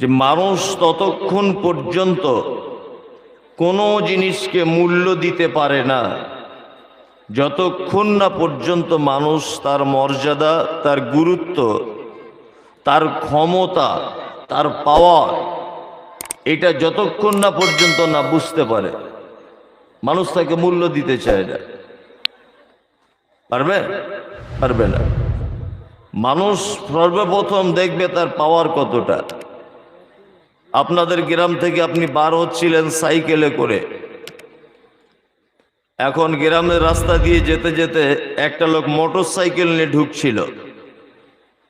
যে মানুষ ততক্ষণ পর্যন্ত কোনো জিনিসকে মূল্য দিতে পারে না, যতক্ষণ না পর্যন্ত মানুষ তার মর্যাদা, তার গুরুত্ব, তার ক্ষমতা, তার পাওয়ার, এটা যতক্ষণ না পর্যন্ত না বুঝতে পারে, মানুষ তাকে মূল্য দিতে চায় না। পারবে? পারবে না। মানুষ সর্বপ্রথম দেখবে তার পাওয়ার কতটা। আপনাদের গ্রাম থেকে আপনি বার হচ্ছিলেন সাইকেলে করে। এখন গ্রামের রাস্তা দিয়ে যেতে যেতে একটা লোক মোটর সাইকেল নিয়ে ঢুকছিল।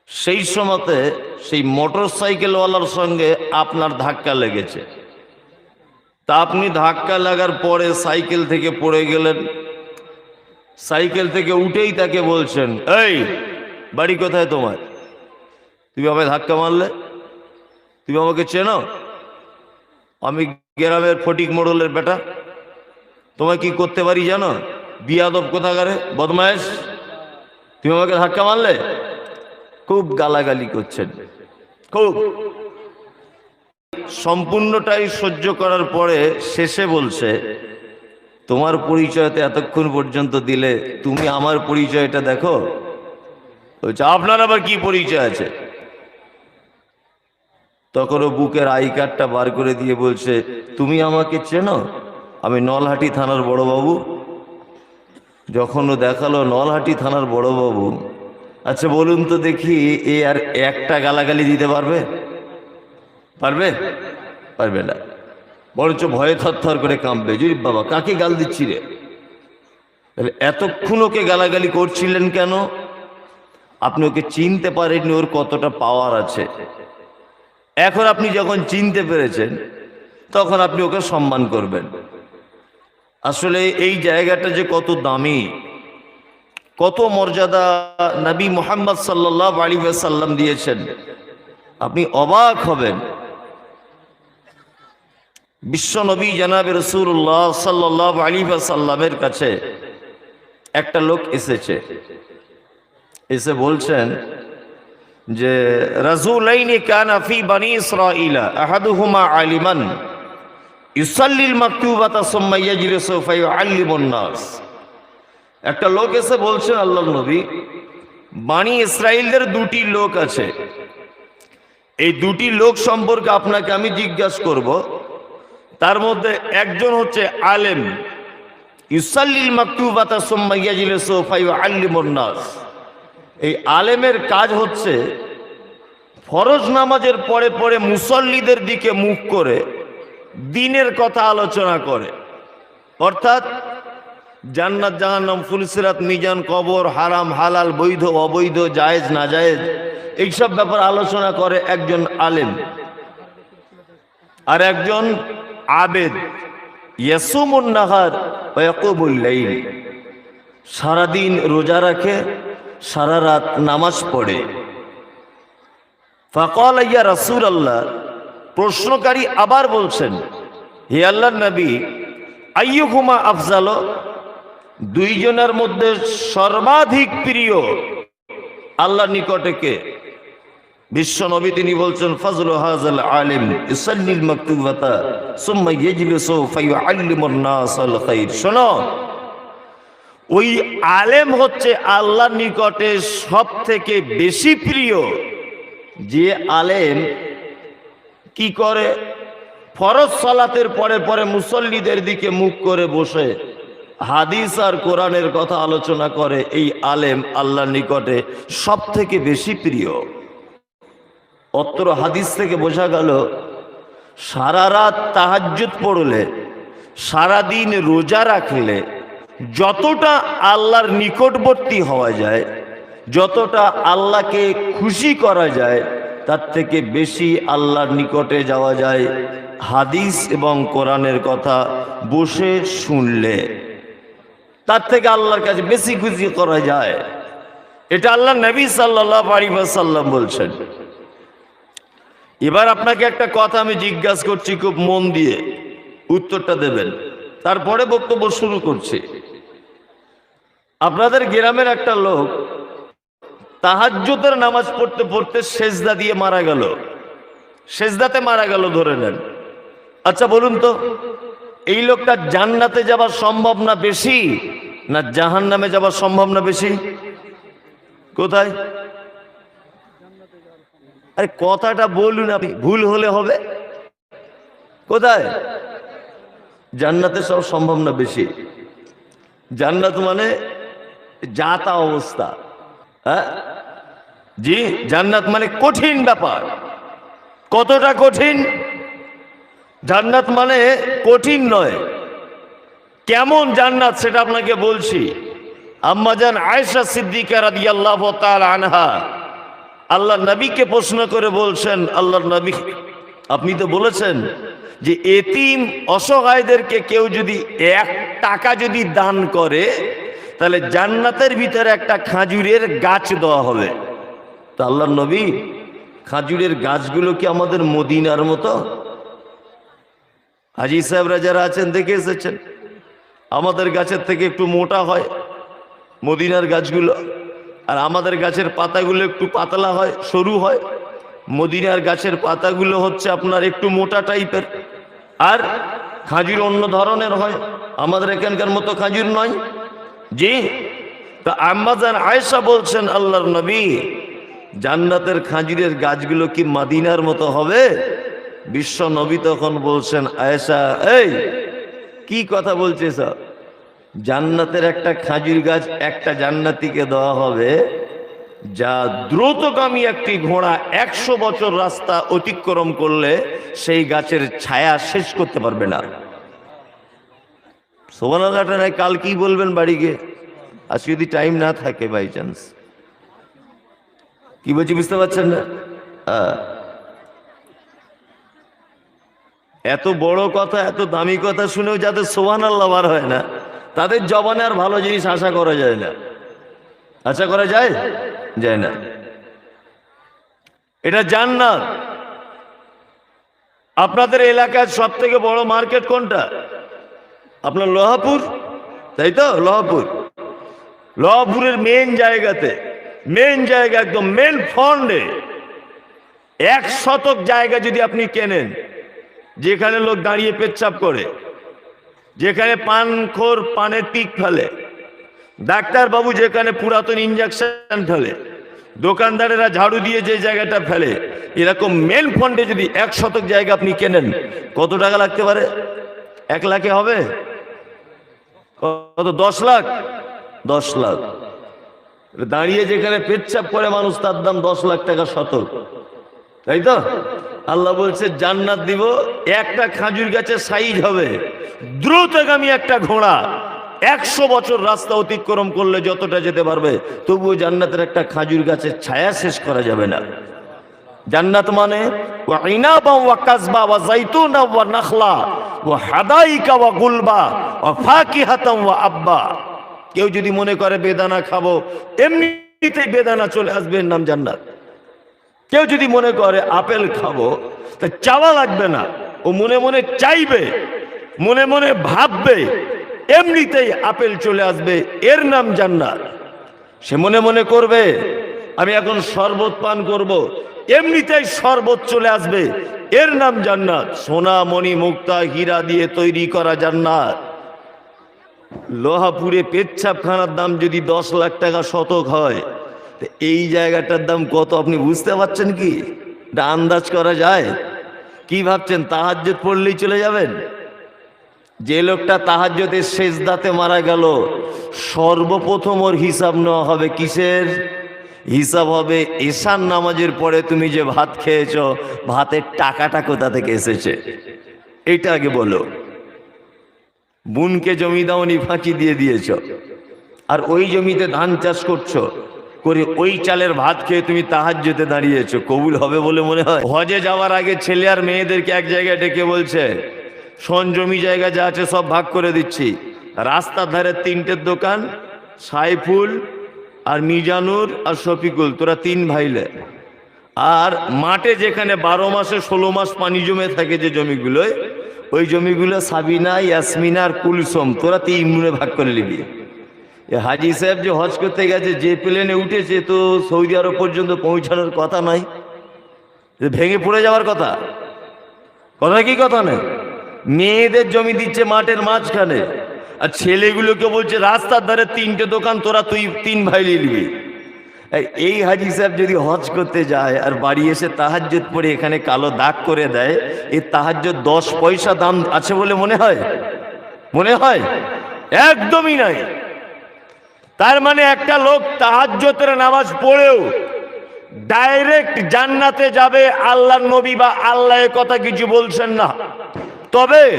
সেই সময়তে সেই মোটর সাইকেলওয়ালার সঙ্গে আপনার ধাক্কা লেগেছে। তা আপনি ধাক্কা লাগার পরে সাইকেল থেকে পড়ে গেলেন। সাইকেল থেকে উঠেই তাকে বলছেন, এই, বাড়ি কোথায় তোমার? তুমি আমায় ধাক্কা মারলে? তুমি আমাকে চেনো? আমি গ্রামের ফটিক মোড়লের বেটা। তোমায় কি করতে পারি জানো? বিয়াদব কোথাকারে? বদমায়েশ? তুমি আমাকে ধাক্কা মারলে? খুব গালাগালি করছেন। খুব। সম্পূর্ণটাই সহ্য করার পরে শেষে বলছে, তোমার পরিচয়তে এতক্ষণ পর্যন্ত দিলে তুমি আমার পরিচয়টা দেখো? বলছে, আপনার আবার কি পরিচয় আছে? তখন ও বুকের আই কার্ডটা বার করে দিয়ে বলছে, তুমি আমাকে চেনো? আমি নলহাটি থানার বড়বাবু যখন ও দেখাল নলহাটি থানার বড়বাবু আচ্ছা বলুন তো দেখি এ আর একটা গালাগালি দিতে পারবে? পারবে? পারবে না। বরঞ্চ ভয়ে থরথর করে কাঁপবে জুরি বাবা, কাকে গাল দিচ্ছি রে? তাহলে এতক্ষণ ওকে গালাগালি করছিলেন কেন? আপনি ওকে চিনতে পারেননি, ওর কতটা পাওয়ার আছে। এখন আপনি যখন চিনতে পেরেছেন, তখন আপনি ওকে সম্মান করবেন। আসলে এই জায়গাটা যে কত দামি, কত মর্যাদা নবী মোহাম্মদ সাল্লাহ আলী সাল্লাম দিয়েছেন। আপনি অবাক হবেন। বিশ্ব নবী জানাবে রসুল্লাহ সাল্লাহ আলী সাল্লামের কাছে একটা লোক এসেছে। এসে বলছেন যে রাজুলাইনি কানা ফি বানি ইসরাইলা আহাদুহুমা আলিমান ইউসাল্লিল মাকতুবাতা সুম্মা ইয়াজলিসু ফায়ুআল্লিমুন নাস। একটা লোক এসে বলছেন আল্লাহ নবী, বানি ইসরায়েলদের দুটি লোক আছে। এই দুটি লোক সম্পর্কে আপনাকে আমি জিজ্ঞাসা করব। তার মধ্যে একজন হচ্ছে আলেম। ইউসাল্লিল মাকতুবাতা সুম্মা ইয়াজলিসু ফায়ুআল্লিমুন নাস। এই আলেমের কাজ হচ্ছে ফরজ নামাজের পরে পরে মুসল্লিদের দিকে মুখ করে দিনের কথা আলোচনা করে। অর্থাৎ জান্নাত জাহান্নাম ফুলসিরাত মিজান, কবর, হারাম, হালাল, বৈধ, অবৈধ, জায়েজ না জায়েজ এইসব ব্যাপার আলোচনা করে একজন আলেম। আর একজন আবেদ। ইয়াসুমুন নাহার ওয়াকুবুল লাইল। সারাদিন রোজা রাখে সারা রাত নামাজ পড়ে। ফকল ইয়া রাসুল আল্লাহ প্রশ্নকারী আবার বলছেন, হে আল্লাহ নবী আইয়ুকুমা আফজাল, দুইজনের মধ্যে সর্বাধিক প্রিয় আল্লাহ নিকটে কে? বিশ্ব নবী তিনি বলছেন, ফজল হাজাল আলিম ইসাল্লিল মাকতুবাতা, সুম্মা ইয়াজলিসু ফায়ুআল্লিমুন নাস আল খাইর। শোনো ওই আলেম হচ্ছে আল্লাহর নিকটে সব থেকে বেশি প্রিয়। যে আলেম কি করে? ফরজ সালাতের পরে পরে মুসল্লিদের দিকে মুখ করে বসে, হাদিস আর কোরআনের কথা আলোচনা করে এই আলেম আল্লাহর নিকটে সব থেকে বেশি প্রিয়। অত্র হাদিস থেকে বোঝা গেল, সারা রাত তাহাজ্জুদ পড়লে সারাদিন রোজা রাখলে যতটা আল্লাহর নিকটবর্তী হওয়া যায়, যতটা আল্লাহকে খুশি করা যায়, তার থেকে বেশি আল্লাহর নিকটে যাওয়া যায়। হাদিস এবং কোরআনের কথা বসে শুনলে তার থেকে আল্লাহর কাছে বেশি খুশি করা যায়। এটা আল্লাহ নবী সাল্লাহ সাল্লাম বলছেন। এবার আপনাকে একটা কথা আমি জিজ্ঞাসা করছি খুব মন দিয়ে। উত্তরটা দেবেন। তারপরে বক্তব্য শুরু করছি। আপনাদের গ্রামের একটা লোক তাহাজ্জুদের নামাজ পড়তে পড়তে সেজদা দিয়ে মারা গেল। সেজদাতে মারা গেল, ধরে নেন। আচ্ছা বলুন তো, এই লোকটা জান্নাতে যাওয়া সম্ভব না বেশি, না জাহান নামে যাওয়া সম্ভব না বেশি? কোথায়? আরে, কথাটা বলুন আপনি, ভুল হলে হবে। কোথায়? জান্নাতে সব সম্ভব না বেশি। জান্নাত মানে যা তা অবস্থা। হ্যাঁ? জি, জান্নাত মানে কঠিন ব্যাপার। কতটা কঠিন? জান্নাত মানে কঠিন নয়। কেমন জান্নাত সেটা আপনাকে বলছি। আম্মাজান আয়েশা সিদ্দিকা রাদিয়াল্লাহু তাআলা আনহা, আল্লাহ নবীকে প্রশ্ন করে বলছেন, আল্লাহর নবী, আপনি তো বলেছেন যে এতিম অসহায়দেরকে কেউ যদি এক টাকা যদি দান করে তাহলে জান্নাতের ভিতরে একটা খাজুরের গাছ দেওয়া হবে। তা আল্লাহ নবী, খাজুরের গাছগুলো কি আমাদের মদিনার মতো? হাজি সাহেবরা যারা আছেন, দেখে এসেছেন। আমাদের গাছের থেকে একটু মোটা হয় মদিনার গাছগুলো, আর আমাদের গাছের পাতাগুলো একটু পাতলা হয়, সরু হয়। মদিনার গাছের পাতাগুলো হচ্ছে আপনার একটু মোটা টাইপের। আর খাজুর অন্য ধরনের হয়। আমাদের এখানকার মতো খাজুর নয়। জি? তা আম্মাজান আয়েশা বলছেন, আল্লাহর নবী, জান্নাতের খাজুরের গাছগুলো কি মাদিনার মতো হবে? বিশ্ব নবী তখন বলছেন, আয়েশা, এই, কি কথা বলছে সব জান্নাতের একটা খাজুর গাছ একটা জান্নাতিকে দেওয়া হবে, যা দ্রুতগামী একটি ঘোড়া একশো বছর রাস্তা অতিক্রম করলে সেই গাছের ছায়া শেষ করতে পারবে না। সোমানাঘাটায় কাল কি বলবেন বাড়ি গিয়ে? আজ যদি টাইম না থাকে বাই চান্স কি বলছি বুঝতে পারছেন না। এত বড় কথা, এত দামি কথা শুনেও যাদের সোহান আল্লাহ বার হয় না, তাদের জবানে আর ভালো জিনিস আশা করা যায় না। আশা করা যায়? যায় না। এটা জান্নাত। আপনাদের এলাকার সব থেকে বড় মার্কেট কোনটা? আপনার লোহাপুর? তাই তো? লোহাপুর। লোহাপুরের মেন জায়গাতে মেন জায়গা একদম মেন ফন্ডে এক শতক জায়গা যদি আপনি কেনেন, যেখানে লোক দাঁড়িয়ে পেচ্ছাপ করে, যেখানে পানখোর পানের টিক ফেলে, ডাক্তারবাবু যেখানে পুরাতন ইঞ্জেকশন ফেলে দোকানদারেরা ঝাড়ু দিয়ে যে জায়গাটা ফেলে, এরকম মেন ফন্ডে যদি এক শতক জায়গা আপনি কেনেন, কত টাকা লাগতে পারে? এক লাখে হবে? কত? দশ লাখ? দশ লাখ। দাঁড়িয়ে যেখানে পেচ্ছাপ করে মানুষ, তার দাম দশ লাখ টাকা শতক। তাই তো? আল্লাহ বলছে, জান্নাত দিব, একটা খাজুর গাছের সাইজ হবে, দ্রুতগামী একটা ঘোড়া। একশো বছর রাস্তা অতিক্রম করলে যতটা যেতে পারবে, তবুও জান্নাতের একটা খাজুর গাছের ছায়া শেষ করা যাবে না। জান্নাত মানে ওয়া হাদাইকা ওয়া গুলবা ওয়া ফাকিহাতাম ওয়া আব্বা। কেউ যদি মনে করে বেদানা খাব, এমনিতেই বেদানা চলে আসবে, এর নাম জান্নাত। কেউ যদি মনে করে আপেল খাব, তা চাওয়া লাগবে না। ও মনে মনে চাইবে, মনে মনে ভাববে, এমনিতেই আপেল চলে আসবে, এর নাম জান্নাত। সে মনে মনে করবে, আমি এখন শরবত পান করব। এমনিতেই শরবত চলে আসবে। এর নাম জান্নাত। সোনা মণি মুক্তা হীরা দিয়ে তৈরি করা জান্নাত। লোহাপুরে পেচ্ছাপখানার দাম যদি দশ লাখ টাকা শতক হয় এই জায়গাটার দাম কত আপনি বুঝতে পারছেন কি? আন্দাজ করা যায়? কি ভাবছেন তাহাজ্জত পড়লেই চলে যাবেন? যে লোকটা তাহাজ্জতের শেষ দাতে মারা গেল, সর্বপ্রথম ওর হিসাব নেওয়া হবে কিসের? হিসাব হবে এশান নামাজের পরে তুমি যে ভাত খেয়েছ, ভাতের টাকাটা কোথা থেকে এসেছে? এটা আগে বলো। বুনকে জমি দাওনি ফাঁকি দিয়ে দিয়েছ, আর ওই জমিতে ধান চাষ করছ, করে ওই চালের ভাত খেয়ে তুমি তাহার যেতে দাঁড়িয়েছো, কবুল হবে বলে মনে হয়? হজে যাওয়ার আগে ছেলে আর মেয়েদেরকে এক জায়গায় ডেকে বলছে, শোন, জমি জায়গা যা আছে সব ভাগ করে দিচ্ছি। রাস্তার ধারে তিনটের দোকান সাইফুল আর মিজানুর আর শফিকুল, তোরা তিন ভাইলে আর মাঠে যেখানে বারো মাসে ষোলো মাস পানি জমে থাকে যে জমিগুলোয়, ওই জমিগুলো সাবিনা, ইয়াসমিনা আর কুলসম, তোরা তিন গুণে ভাগ করে নিবি। হাজি সাহেব যে হজ করতে গেছে, যে প্লেনে উঠেছে, তো সৌদি আরব পর্যন্ত পৌঁছানোর কথা নাই। ভেঙে পড়ে যাওয়ার কথা। কথা কি কথা নেই? মেয়েদের জমি দিচ্ছে মাঠের মাঝখানে। আর ছেলেগুলোকে বলছে, রাস্তার ধারে তিনটে দোকান, তোরা তুই তিন ভাই নিবি। এই- হাজি সাহেব যদি হজ করতে যায় আর বাড়ি এসে তাহাজ্জুদ পরে এখানে কালো দাগ করে দেয় এই তাহাজ্জুদ দশ পয়সা দাম আছে বলে মনে হয়? মনে হয়? একদমই নাই। তার মানে একটা লোক তাহাজ্জতের নামাজ পড়েও ডাইরেক্ট জান্নাতে যাবে আল্লাহ নবী বা আল্লাহ কথা কিছু বলছেন না। তবে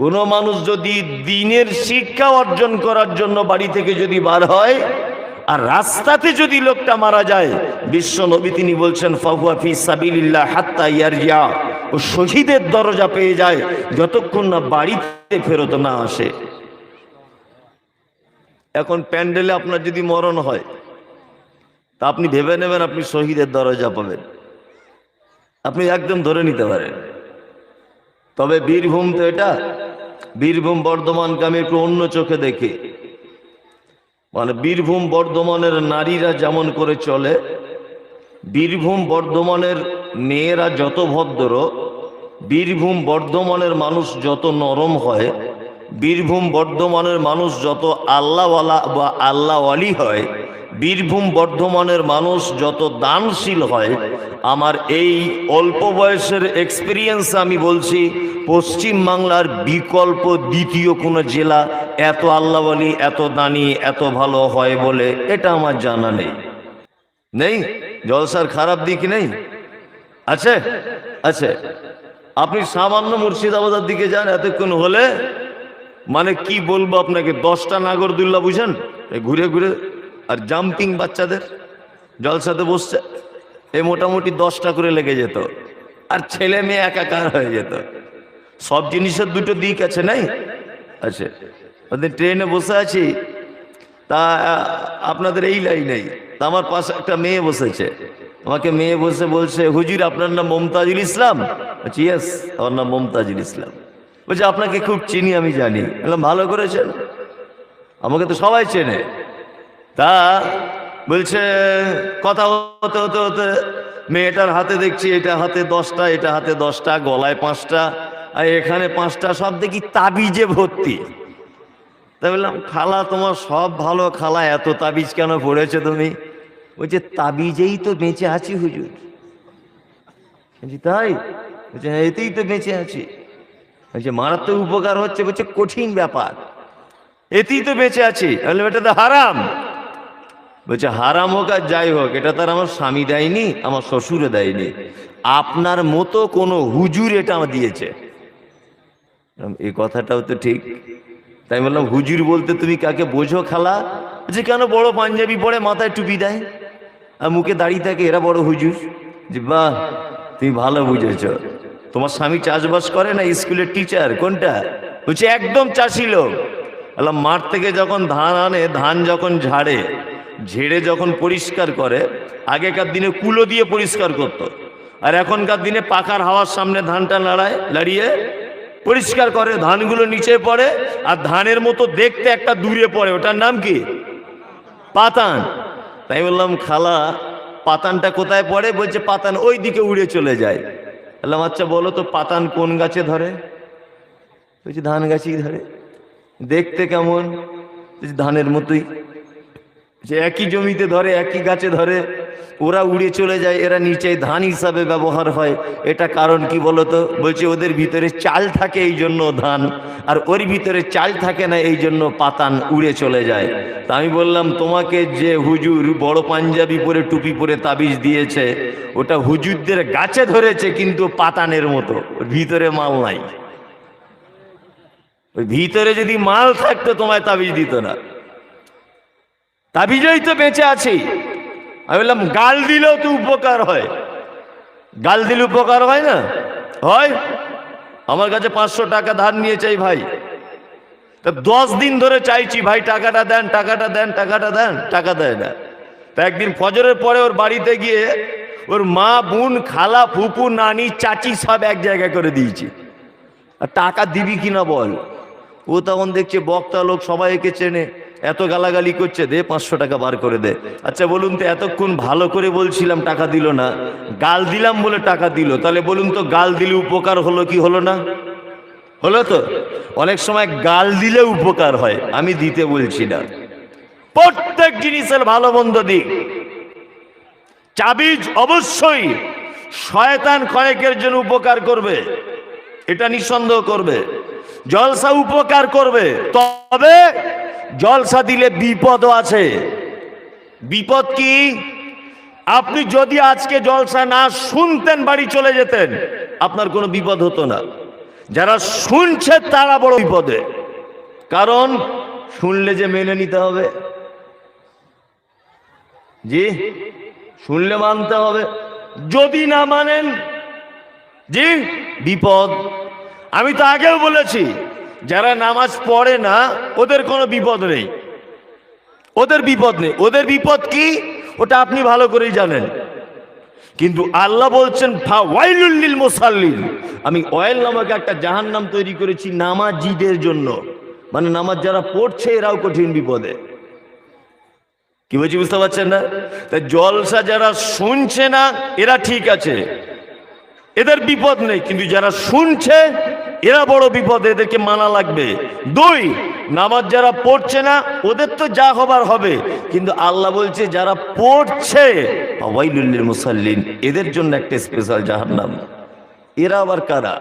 কোন মানুষ যদি দিনের শিক্ষা অর্জন করার জন্য বাড়ি থেকে যদি বার হয়, আর রাস্তাতে যদি লোকটা মারা যায়, বিশ্ব নবী তিনি বলছেন হাত্তা ও শহীদের দরজা পেয়ে যায় যতক্ষণ না বাড়িতে ফেরত না আসে। এখন প্যান্ডেলে আপনার যদি মরণ হয়, তা আপনি ভেবে নেবেন আপনি শহীদের দরজা পাবেন। আপনি একদম ধরে নিতে পারেন। তবে বীরভূম তো এটা বীরভূম বর্ধমানকে আমি একটু অন্য চোখে দেখি। মানে বীরভূম বর্ধমানের নারীরা যেমন করে চলে, বীরভূম বর্ধমানের মেয়েরা যত ভদ্র, বীরভূম বর্ধমানের মানুষ যত নরম হয়, বীরভূম বর্ধমানের মানুষ যত আল্লাহওয়ালা বা আল্লাহওয়ালি হয় বীরভূম বর্ধমানের মানুষ যত দানশীল হয়, আমার এই অল্প বয়সের এক্সপিরিয়েন্স আমি বলছি, পশ্চিম বাংলার বিকল্প দ্বিতীয় কোনো জেলা এত আল্লাহওয়ালি এত দানি, এত ভালো হয় বলে এটা আমার জানা নেই। নেই? জলসার খারাপ দিক নেই? আছে? আছে। আপনি সামান্য মুর্শিদাবাদের দিকে যান, এতক্ষণ হলে মানে কি বলব আপনাকে, দশটা নাগরদুল্লা বুঝেন? ঘুরে ঘুরে আর জাম্পিং বাচ্চাদের জলসাতে বসছে, এ মোটামুটি দশটা করে লেগে যেত। আর ছেলে মেয়ে একাকার হয়ে যেত। সব জিনিসের দুটো দিক আছে নাই? আছে। ওদের ট্রেনে বসে আছি, তা, আপনাদের এই লাইন নেই তা আমার পাশে একটা মেয়ে বসেছে। আমাকে মেয়ে বসে বলছে, হুজুর, আপনার নাম মমতাজুল ইসলাম? বলছি ইয়েস আমার নাম মমতাজুল ইসলাম। বলছে, আপনাকে খুব চিনি, আমি জানি। বললাম, ভালো করেছেন? আমাকে তো সবাই চেনে। তা বলছে, কথা হতে হতে হতে মেয়েটার হাতে দেখছি এটা হাতে দশটা, এটা হাতে দশটা, গলায় পাঁচটা, আর এখানে পাঁচটা, সব দেখি তাবিজে ভর্তি। তাই বললাম, খালা তোমার সব ভালো, খালা এত তাবিজ কেন পড়েছো তুমি? বলছে, তাবিজেই তো বেঁচে আছি হুজুর। বলছি, তাই? বলছে হ্যাঁ এতেই তো বেঁচে আছি। বলছে, মারাত্মক উপকার হচ্ছে, বলছে, কঠিন ব্যাপার। এতেই তো বেঁচে আছি। এটা তো হারাম। বলছে, হারাম হোক আর যাই হোক, এটা তার আমার স্বামী দেয়নি, আমার শ্বশুরে দেয়নি। আপনার মতো কোনো হুজুর এটা আমার দিয়েছে। এই কথাটাও তো ঠিক। তাই বললাম, হুজুর বলতে তুমি কাকে বোঝো খালা? যে কেন বড় পাঞ্জাবি পরে মাথায় টুপি দেয় আর মুখে দাঁড়িয়ে থাকে, এরা বড় হুজুর? যে বাহ, তুমি ভালো বুঝেছ। তোমার স্বামী চাষবাস করে না স্কুলের টিচার? কোনটা? বলছে, একদম চাষি লোক। মাঠ থেকে যখন ধান আনে, ধান যখন ঝাড়ে ঝেড়ে যখন পরিষ্কার করে, আগেকার দিনে কুলো দিয়ে পরিষ্কার করতো। আর এখনকার দিনে পাখার হাওয়ার সামনে ধানটা লড়ায় লাড়িয়ে পরিষ্কার করে, ধানগুলো নিচে পড়ে, আর ধানের মতো দেখতে একটা দূরে পড়ে। ওটার নাম কি? পাতান। তাই বললাম, খালা, পাতানটা কোথায় পড়ে? বলছে, পাতান ওই দিকে উড়ে চলে যায়। বললাম আচ্ছা বলো তো, পাতান কোন গাছে ধরে? বলছি, ধান গাছেই ধরে। দেখতে কেমন? ধানের মতোই। যে একই জমিতে ধরে, একই গাছে ধরে, ওরা উড়ে চলে যায়, এরা নিচে ধান হিসাবে ব্যবহার হয়। এটা কারণ কি বলতো? বলছে ওদের ভিতরে চাল থাকে এই জন্য ধান, আর ওর ভিতরে চাল থাকে না, এই জন্য পাতান উড়ে চলে যায়। তা আমি বললাম, তোমাকে যে হুজুর বড় পাঞ্জাবি পরে, টুপি পরে তাবিজ দিয়েছে, ওটা হুজুরদের গাছে ধরেছে, কিন্তু পাতানের মতো ভিতরে মাল নাই। ওই ভিতরে যদি মাল থাকতো, তোমায় তাবিজ দিত না। তাবিজেই তো বেঁচে আছি। আমি বললাম, গাল দিলেও তো উপকার হয়। গাল দিলে উপকার হয় না? হয়। আমার কাছে পাঁচশো টাকা ধার নিয়ে চাই ভাই। তা দশ দিন ধরে চাইছি, ভাই, টাকাটা দেন টাকাটা দেন টাকাটা দেন, টাকা দেয় না। তা একদিন ফজরের পরে ওর বাড়িতে গিয়ে ওর মা, বোন, খালা, ফুপু, নানি, চাচি সব এক জায়গায় করে দিয়েছি। আর টাকা দিবি কিনা বল? ও তখন দেখছে বক্তা লোক সবাই একে চেনে। এত গালাগালি করছে, দে পাঁচশো টাকা বার করে দে। আচ্ছা বলুন তো, এতক্ষণ ভালো করে বলছিলাম, টাকা দিল না। গাল দিলাম বলে টাকা দিল, তাহলে বলুন তো, গাল দিলে উপকার হলো কি হলো না? হলো তো? অনেক সময় গাল দিলে উপকার হয়, আমি দিতে বলছি না। প্রত্যেক জিনিসের ভালো মন্দ দিক। চাবিজ অবশ্যই শয়তান কয়েকের জন্য উপকার করবে, এটা নিঃসন্দেহ করবে। জলসা উপকার করবে, তবে জলসা দিলে বিপদও আছে। বিপদ কি? আপনি যদি আজকে জলসা না শুনতেন বাড়ি চলে যেতেন, আপনার কোনো বিপদ হতো না। যারা শুনছে তারা বড় বিপদে। কারণ শুনলে যে মেনে নিতে হবে। জি? শুনলে মানতে হবে। যদি না মানেন, জি? বিপদ। আমি তো আগেও বলেছি যারা নামাজ পড়ে না, ওদের কোনো বিপদ নেই। ওদের বিপদ নেই। ওদের বিপদ কি? ওটা আপনি ভালো করেই জানেন। কিন্তু আল্লাহ বলছেন আমি অয়েল নামক একটা জাহান নাম তৈরি করেছি নামাজিদের জন্য। মানে নামাজ যারা পড়ছে, এরাও কঠিন বিপদে। কি বলছি বুঝতে পারছেন না? তা জলসা যারা শুনছে না, এরা ঠিক আছে। এদের বিপদ নেই। কিন্তু যারা শুনছে এরা বড় বিপদ এদেরকে মানা লাগবে। দুই, নামাজ যারা পড়ছে না, ওদের তো যা হবার হবে। কিন্তু আল্লাহ বলছে, যারা পড়ছে মুসাল্লিন, এদের জন্য একটা স্পেশাল জাহান্নাম। এরা আবার কারা?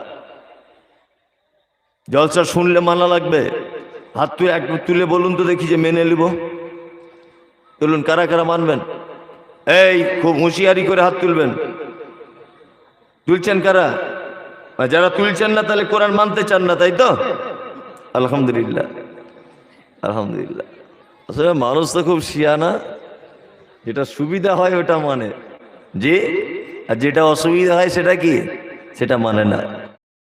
জলসা শুনলে মানা লাগবে? হাত তুই এক তুলে বলুন তো দেখি যে মেনে নিব। তুলুন কারা কারা মানবেন? এই, খুব হুঁশিয়ারি করে হাত তুলবেন। তুলছেন কারা? যারা তুলছেন না, তাহলে কোরআন মানতে চান না, তাই তো? আলহামদুলিল্লাহ। আলহামদুলিল্লাহ। আসলে মানুষ তো খুব শিয়ানা যেটা সুবিধা হয়, ওটা মানে। যে, আর যেটা অসুবিধা হয়, সেটা কি? সেটা মানে না।